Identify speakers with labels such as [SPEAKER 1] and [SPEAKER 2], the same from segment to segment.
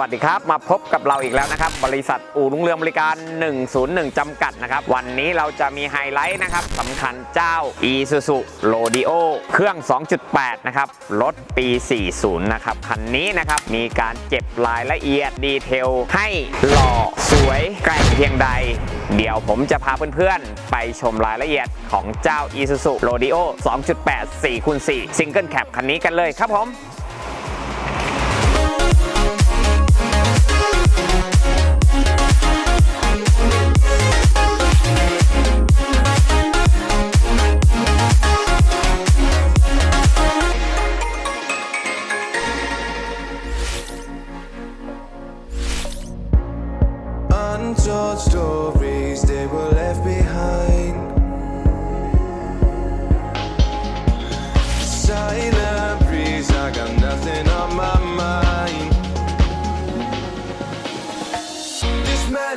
[SPEAKER 1] วัสดีครับ มาพบกับเราอีกแล้วนะครับ บริษัทอู่รุ่งเรืองบริการ 101 จำกัดนะครับ วันนี้เราจะมีไฮไลท์นะครับสำคัญเจ้า Isuzu Rodeo เครื่อง 2.8 นะครับ รถปี 40 นะครับ คันนี้นะครับ มีการเก็บรายละเอียดดีเทล ให้หล่อสวยแกร่งเพียงใด เดี๋ยวผมจะพาเพื่อนๆ ไปชมรายละเอียดของเจ้า Isuzu Rodeo 2.8 4คูณ4 Single Cab คันนี้กันเลยครับผม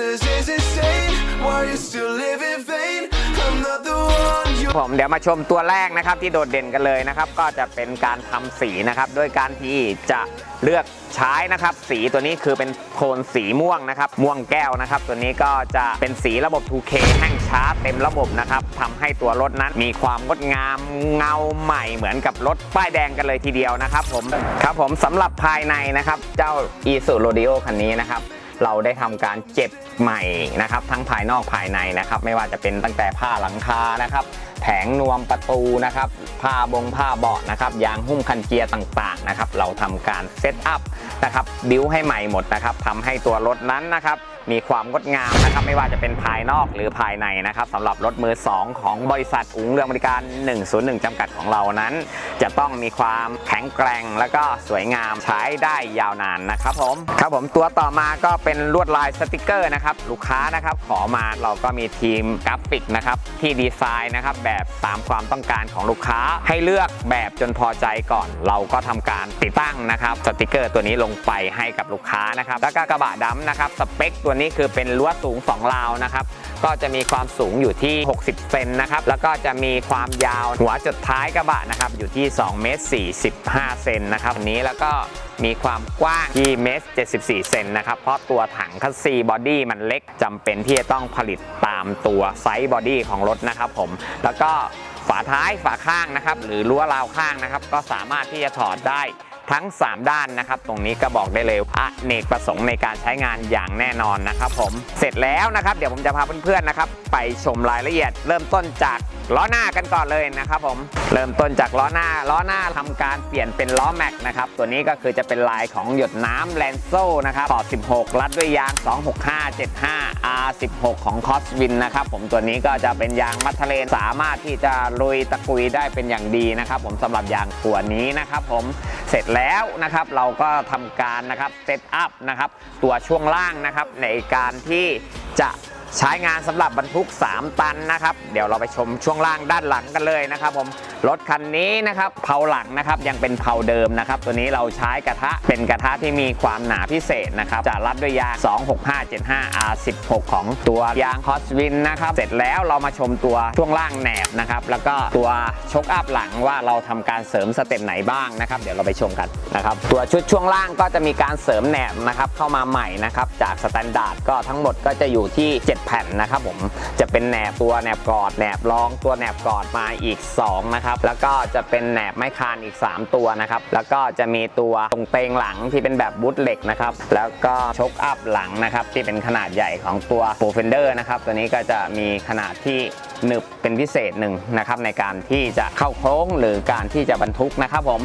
[SPEAKER 2] This matters is insane. Why you still live in vain? I'm not the one you.
[SPEAKER 1] ผมเดี๋ยวมาชมตัวแรกนะครับที่โดดเด่นกันเลยนะครับ ก็จะเป็นการทำสีนะครับโดยการที่จะเลือกใช้นะครับ สีตัวนี้คือเป็นโทนสีม่วงนะครับ ม่วงแก้วนะครับ ตัวนี้ก็จะเป็นสีระบบ 2K แห้งชาร์จเต็มระบบนะครับทำให้ตัวรถนั้นมีความงดงามเงาใหม่เหมือนกับรถป้ายแดงกันเลยทีเดียวนะครับ ผมครับผมสำหรับภายในนะครับ เจ้า i s u Rodeo คันนี้นะครับ เราได้ทำการเจ็บใหม่นะครับ ทั้งภายนอกภายในนะครับ ไม่ว่าจะเป็นตั้งแต่ผ้าหลังคานะครับ แผงนวมประตูนะครับ ผ้าบงผ้าเบาะนะครับ ยางหุ้มคันเกียร์ต่างๆนะครับ เราทำการเซตอัพนะครับ บิวให้ใหม่หมดนะครับทำให้ตัวรถนั้นนะครับ มีความงดงามนะครับไม่ว่าจะเป็นภายนอกหรือภายในนะครับสำหรับรถมือ 2 ของบริษัทอุ๋งเรืองบริการ 101 จำกัดของเรานั้น จะต้องมีความแข็งแกร่ง แล้วก็สวยงามใช้ได้ยาวนานนะครับผมครับผมตัวต่อมาก็เป็นลวดลายสติกเกอร์นะครับลูกค้านะครับขอมาเราก็มีทีมกราฟิกนะครับที่ดีไซน์นะครับแบบตามความต้องการของลูกค้าให้เลือกแบบจนพอใจก่อน เราก็ทำการติดตั้งนะครับสติกเกอร์ตัวนี้ลงไปให้กับลูกค้านะครับแล้วก็กระบะดำนะครับสเปคตัวนี้คือเป็นลวสูง 2 ราวนะครับ ก็จะมีความสูงอยู่ที่ 60 เซนนะครับ แล้วก็จะมีความยาวหัวจุดท้ายกระบะนะครับอยู่ที่2เมตร45 เซนนะครับอันนี้แล้วก็มีความกว้างที่เมตร74 เซนนะครับ เพราะตัวถังคัสซีบอดี้มันเล็กจำเป็นที่จะต้องผลิตตามตัวไซส์บอดี้ของรถนะครับผม แล้วก็ฝาท้ายฝาข้างนะครับ หรือรั้วราวข้างนะครับ ก็สามารถที่จะถอดได้ ทั้ง 3 ด้านนะครับ ตรงนี้ก็บอกได้เลยอเนกประสงค์ในการใช้งานอย่างแน่นอนนะครับผมเสร็จแล้วนะครับ เดี๋ยวผมจะพาเพื่อนๆนะครับ ไปชมรายละเอียด เริ่มต้นจากล้อหน้ากันก่อนเลยนะครับผมเริ่มต้นจากล้อหน้าล้อหน้าทำการเปลี่ยนเป็นล้อแม็กนะครับตัวนี้ก็คือจะเป็นลายของหยดน้ำแลนโซ่นะครับปอด16 รัดด้วยยาง 26575 R16 ของคอสวินนะครับผมตัวนี้ก็จะเป็นยางมัทเลนสามารถที่จะลุยตะกุยได้เป็นอย่างดีนะครับผมสำหรับยางตัวนี้นะครับผมเสร็จแล้วแล้วนะครับ เราก็ทำการนะครับเซตอัพนะครับตัวช่วงล่างนะครับ ในการที่จะใช้งานสำหรับบรรทุก 3 ตันนะครับ เดี๋ยวเราไปชมช่วงล่างด้านหลังกันเลยนะครับผม รถคันนี้นะครับเผาหลังนะครับยังเป็นเผาเดิมนะครับตัวนี้เราใช้กระทะเป็นกระทะที่มีความหนาพิเศษนะครับจะรัดด้วยยาง 26575 R16 ของตัวยางคอสวินนะครับเสร็จแล้วเรามาชมตัวช่วงล่างแหนบนะครับแล้วก็ตัวชกอัพหลังว่าเราทำการเสริมสเต็ปไหนบ้างนะครับเดี๋ยวเราไปชมกันนะครับตัวชุดช่วงล่างก็จะมีการเสริมแหนบนะครับเข้ามาใหม่นะครับจากสแตนดาร์ดก็ทั้งหมดก็จะอยู่ที่ 7 แผ่นนะครับผมจะเป็นแหนบตัวแหนบกอดแหนบรองตัวแหนบกอดมาอีก2นะครับแล้วก็จะเป็นแหนบไม้คานอีก 3 ตัวนะครับ แล้วก็จะมีตัวตรงเตงหลังที่เป็นแบบบูทเหล็กนะครับ แล้วก็ชกอัพหลังนะครับที่เป็นขนาดใหญ่ของตัวโปรเฟนเดอร์นะครับ ตัวนี้ก็จะมีขนาดที่หนึบเป็นพิเศษหนึ่งนะครับในการที่จะเข้าโค้งหรือการที่จะบรรทุกนะครับผม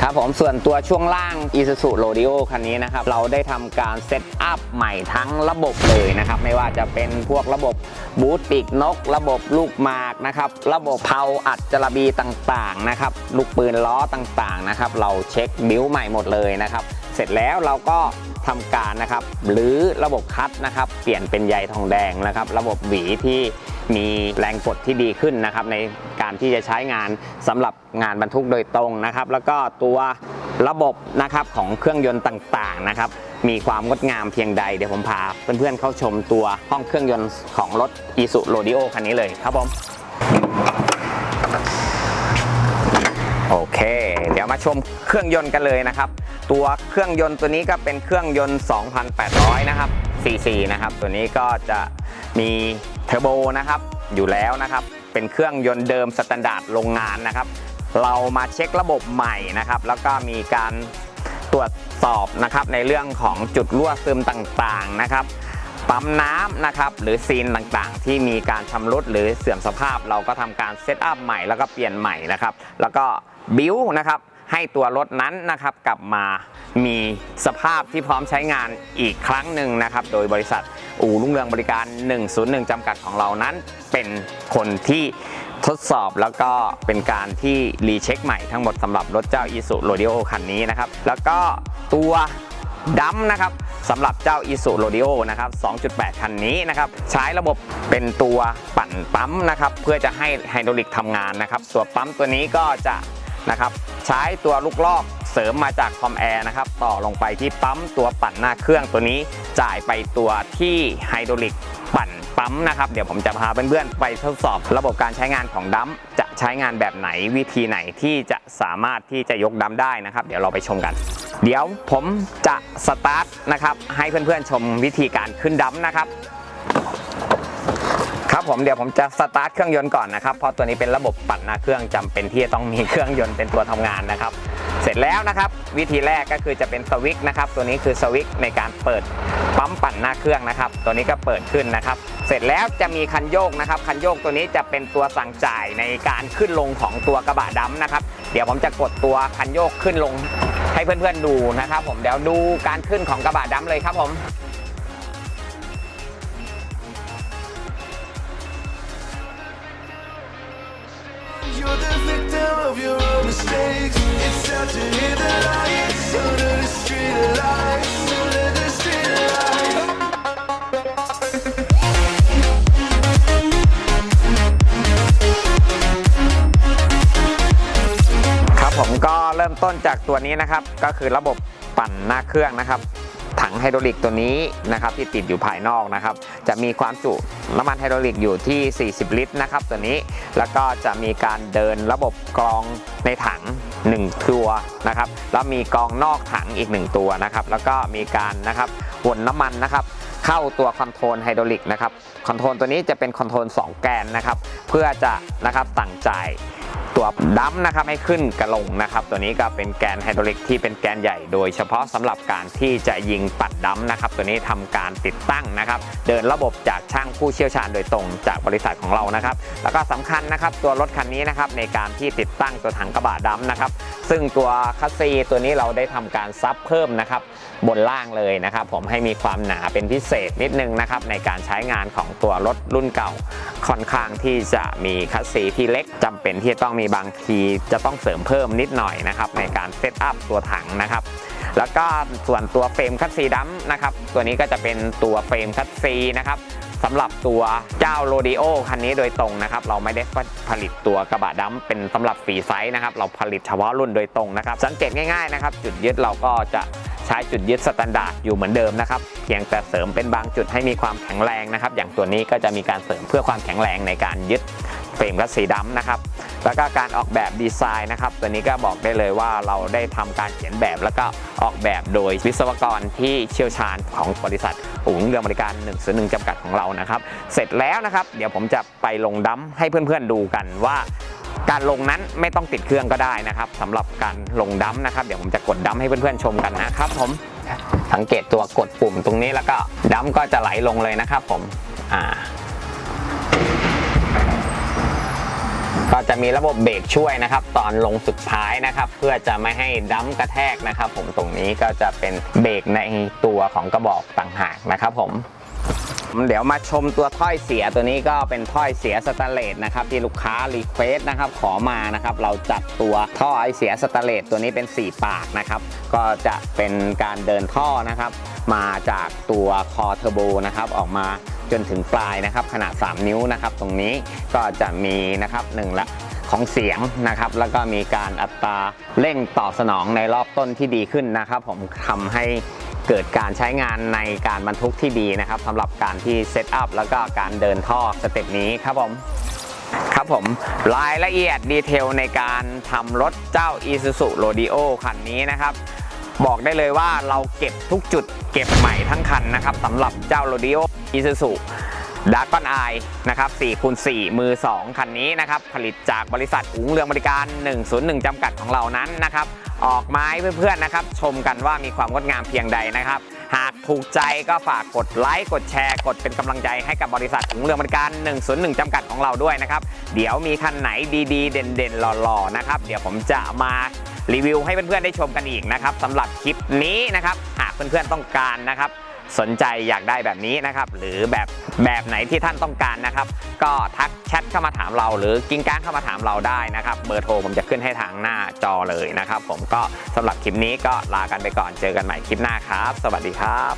[SPEAKER 1] ครับผมส่วนตัวช่วงล่าง Isuzu Rodeo คันนี้นะครับ เราได้ทำการเซตอัพใหม่ทั้งระบบเลยนะครับ ไม่ว่าจะเป็นพวกระบบบูทปีกนก ระบบลูกหมากนะครับ ระบบเพาอัดจระบีต่างๆนะครับ ลูกปืนล้อต่างๆนะครับ เราเช็คบิวใหม่หมดเลยนะครับ เสร็จแล้วเราก็ ทำการนะครับหรือระบบคัดนะครับเปลี่ยนเป็นใยทองแดงนะครับ ระบบหวีที่มีแรงกดที่ดีขึ้นนะครับ ในการที่จะใช้งานสำหรับงานบรรทุกโดยตรงนะครับ แล้วก็ตัวระบบนะครับของเครื่องยนต์ต่างๆนะครับ มีความงดงามเพียงใดเดี๋ยวผมพาเพื่อนๆเข้าชมตัวห้องเครื่องยนต์ของรถอีสุโรดิโอคันนี้เลยครับผมโอเค เดี๋ยวมาชมเครื่องยนต์กันเลยนะครับ ตัวเครื่องยนต์ตัวนี้ก็เป็นเครื่องยนต์ 2,800 นะครับ cc นะครับ ตัวนี้ก็จะมีเทอร์โบนะครับ อยู่แล้วนะครับ เป็นเครื่องยนต์เดิมสแตนดาร์ดโรงงานนะครับ เรามาเช็คระบบใหม่นะครับ แล้วก็มีการตรวจสอบนะครับในเรื่องของจุดรั่วซึมต่างๆนะครับ ปั๊มน้ำนะครับ หรือซีนต่างๆ ที่มีการชำรุดหรือเสื่อมสภาพ เราก็ทำการเซตอัพใหม่แล้วก็เปลี่ยนใหม่นะครับ แล้วก็บิวนะครับ ให้ตัวรถนั้นนะครับกลับมามีสภาพที่พร้อมใช้งานอีกครั้งหนึ่งนะครับ โดยบริษัทอู่รุ่งเรืองบริการ 101 จำกัดของเรานั้น เป็นคนที่ทดสอบแล้วก็เป็นการที่รีเช็คใหม่ทั้งหมดสำหรับรถเจ้า i s u r o d e o คันนี้นะครับ แล้วก็ตัวดัมนะครับสำหรับเจ้า i s u r o d e o นะครับ 2.8 คันนี้นะครับ ใช้ระบบเป็นตัวปั่นปั๊มนะครับ เพื่อจะให้ไฮดรอลิกทำงานนะครับตัวนปั๊มตัวนี้ก็จะ นะครับใช้ตัวลูกลอกเสริมมาจากคอมแอร์นะครับต่อลงไปที่ปั๊มตัวปั่นหน้าเครื่องตัวนี้จ่ายไปตัวที่ไฮดรอลิกปั่นปั๊มนะครับเดี๋ยวผมจะพาเพื่อนๆไปทดสอบระบบการใช้งานของดัมจะใช้งานแบบไหนวิธีไหนที่จะสามารถที่จะยกดัมได้นะครับ เดี๋ยวเราไปชมกัน เดี๋ยวผมจะสตาร์ทนะครับให้เพื่อนๆชมวิธีการขึ้นดัมนะครับ ครับผมเดี๋ยวผมจะสตาร์ทเครื่องยนต์ก่อนนะครับเพราะตัวนี้เป็นระบบปั่นหน้าเครื่องจำเป็นที่จะต้องมีเครื่องยนต์เป็นตัวทำงานนะครับ เสร็จแล้วนะครับ วิธีแรกก็คือจะเป็นสวิตช์นะครับตัวนี้คือสวิตช์ในการเปิดปั๊มปั่นหน้าเครื่องนะครับ ตัวนี้ก็เปิดขึ้นนะครับ เสร็จแล้วจะมีคันโยกนะครับ คันโยกตัวนี้จะเป็นตัวสั่งจ่ายในการขึ้นลงของตัวกระบะดำนะครับ เดี๋ยวผมจะกดตัวคันโยกขึ้นลงให้เพื่อนๆดูนะครับ ผมเดี๋ยวดูการขึ้นของกระบะดำเลยครับผม ต้นจากตัวนี้นะครับ ก็คือระบบปั่นหน้าเครื่องนะครับ ถังไฮดรอลิกตัวนี้นะครับที่ติดอยู่ภายนอกนะครับ จะมีความจุน้ำมันไฮดรอลิกอยู่ที่ 40 ลิตรนะครับ ตัวนี้แล้วก็จะมีการเดินระบบกรองในถัง 1 ตัวนะครับแล้วมีกรองนอกถังอีก 1 ตัวนะครับ แล้วก็มีการนะครับวนน้ำมันนะครับเข้าตัวคอนโทรลไฮดรอลิกนะครับคอนโทรลตัวนี้จะเป็นคอนโทรล2 แกนนะครับ เพื่อจะนะครับสั่งจ่าย ตัวดัมนะครับให้ขึ้นกระลงนะครับ ตัวนี้ก็เป็นแกนไฮดรอลิกที่เป็นแกนใหญ่ โดยเฉพาะสำหรับการที่จะยิงปัดดัมนะครับ ตัวนี้ทำการติดตั้งนะครับ เดินระบบจากช่างผู้เชี่ยวชาญโดยตรงจากบริษัทของเรานะครับ แล้วก็สำคัญนะครับตัวรถคันนี้นะครับในการที่ติดตั้งตัวถังกระบะดัมนะครับ ซึ่งตัวคัสซีตัวนี้เราได้ทำการซับเพิ่มนะครับบนล่างเลยนะครับ ผมให้มีความหนาเป็นพิเศษนิดนึงนะครับในการใช้งานของตัวรถรุ่นเก่า ค่อนข้างที่จะมีคัสซีที่เล็กจำเป็นที่จะต้องมีบางทีจะต้องเสริมเพิ่มนิดหน่อยนะครับในการเซตอัพตัวถังนะครับแล้วก็ส่วนตัวเฟรมคัสซีดัมนะครับตัวนี้ก็จะเป็นตัวเฟรมคัสซีนะครับสำหรับตัวเจ้าโรดิโอคันนี้โดยตรงนะครับ เราไม่ได้ผลิตตัวกระบะดัมเป็นสำหรับฟรีไซส์นะครับ เราผลิตเฉพาะรุ่นโดยตรงนะครับ สังเกตง่ายๆนะครับ จุดยึดเราก็จะใช้จุดยึดสแตนดาร์ดอยู่เหมือนเดิมนะครับเพียงแต่เสริมเป็นบางจุดให้มีความแข็งแรงนะครับ อย่างตัวนี้ก็จะมีการเสริมเพื่อความแข็งแรงในการยึดเฟรมคัสซีดัมนะครับ แล้วก็การออกแบบดีไซน์นะครับ ตัวนี้ก็บอกได้เลยว่าเราได้ทำการเขียนแบบแล้วก็ออกแบบโดยวิศวกรที่เชี่ยวชาญของบริษัทอุ่งเรือบริการ1 0 1จำกัดของเรานะครับ เสร็จแล้วนะครับ เดี๋ยวผมจะไปลงดั้มให้เพื่อนๆดูกันว่าการลงนั้นไม่ต้องติดเครื่องก็ได้นะครับสำหรับการลงดั้มนะครับ เดี๋ยวผมจะกดดั้มให้เพื่อนๆชมกันนะครับ ผมสังเกตตัวกดปุ่มตรงนี้แล้วก็ดั้มก็จะไหลลงเลยนะครับ ผมอ่า ก็จะมีระบบเบรกช่วยนะครับ ตอนลงสุดท้ายนะครับ เพื่อจะไม่ให้ดั้มกระแทกนะครับ ผมตรงนี้ก็จะเป็นเบรกในตัวของกระบอกต่างหากนะครับ ผมเดี๋ยวมาชมตัวถ้อยเสียตัวนี้ก็เป็นถ้อยเสียสแตนเลสนะครับที่ลูกค้ารีเควสนะครับขอมานะครับเราจัดตัวท่อไอเสียสแตนเลสตัวนี้เป็น 4 ปากนะครับก็จะเป็นการเดินท่อนะครับ มาจากตัวคอเทอร์โบนะครับออกมา จนถึงปลายนะครับ ขนาด 3 นิ้วนะครับ ตรงนี้ก็จะมีนะครับหนึ่งละของเสียงนะครับ แล้วก็มีการอัตราเร่งตอบสนองในรอบต้นที่ดีขึ้นนะครับ ผมทำให้เกิดการใช้งานในการบรรทุกที่ดีนะครับสำหรับการที่เซตอัพแล้วก็การเดินท่อสเต็ปนี้ครับผมครับผมรายละเอียดดีเทลในการทำรถเจ้า Isuzu Rodeo คันนี้นะครับ บอกได้เลยว่าเราเก็บทุกจุดเก็บใหม่ทั้งคันนะครับสำหรับเจ้า Rodeo Isuzu ดากอนไอนะครับ4คูณ4มือ 2 คันนี้นะครับ ผลิตจากบริษัทอุงเรืองบริการ 101 จำกัดของเรานั้นนะครับ ออกไม้เพื่อนๆนะครับ ชมกันว่ามีความงดงามเพียงใดนะครับ หากถูกใจก็ฝากกดไลค์ กดแชร์ กดเป็นกำลังใจให้กับบริษัทอุงเรืองบริการ 101 จำกัดของเราด้วยนะครับ เดี๋ยวมีคันไหนดีๆ เด่นๆ หล่อๆ นะครับ เดี๋ยวผมจะมารีวิวให้เพื่อนๆ ได้ชมกันอีกนะครับสำหรับคลิปนี้นะครับ หากเพื่อนๆ ต้องการนะครับ สนใจอยากได้แบบนี้นะครับ หรือแบบแบบไหนที่ท่านต้องการนะครับ ก็ทักแชทเข้ามาถามเรา หรือกิ้งก้างเข้ามาถามเราได้นะครับ เบอร์โทรผมจะขึ้นให้ทางหน้าจอเลยนะครับ ผมก็สำหรับคลิปนี้ก็ลากันไปก่อนเจอกันใหม่คลิปหน้าครับ สวัสดีครับ